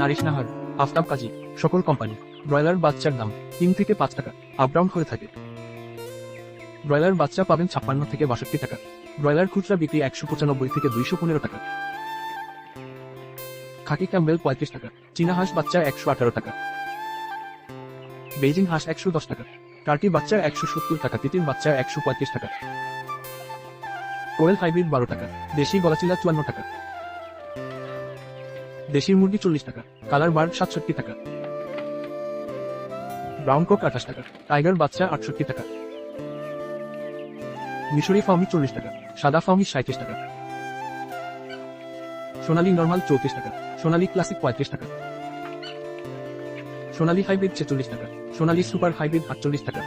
Nourish Aftab কাজী, সকল company, broiler বাচ্চার দাম তিন থেকে পাঁচ টাকা আপ ডাউন হয়ে থাকে। ব্রয়লার বাচ্চা পাবেন ছাপ্পান্ন থেকে বাষট্টি টাকা, ব্রয়লার খুচরা বিক্রি একশো পঁচানব্বই থেকে দুইশো পনেরো টাকা। খাকি ক্যাম্বেল পঁয়ত্রিশ টাকা, চীনা হাঁস বাচ্চা একশো আঠারো টাকা। বেজিং হাঁস একশো দশ টাকা, টার্কি বাচ্চা একশো সত্তর টাকা, তিতির বাচ্চা একশো পঁয়ত্রিশ টাকা। কোয়েল হাইব্রিড বারো টাকা, দেশি গলাচিলা চুয়ান্ন টাকা। দেশি মুরগি চল্লিশ টাকা, কালার বার্ড সাতষট্টি টাকা। ব্রাউন কোক আঠাশ টাকা, টাইগার বাচ্চা আটষট্টি টাকা। মিশরি ফার্মি চল্লিশ টাকা, সাদা ফার্মি সাঁত্রিশ টাকা। সোনালী নর্মাল চৌত্রিশ টাকা, সোনালী ক্লাসিক পঁয়ত্রিশ টাকা। সোনালী হাইব্রিড ছেচল্লিশ টাকা, সোনালী সুপার হাইব্রিড আটচল্লিশ টাকা।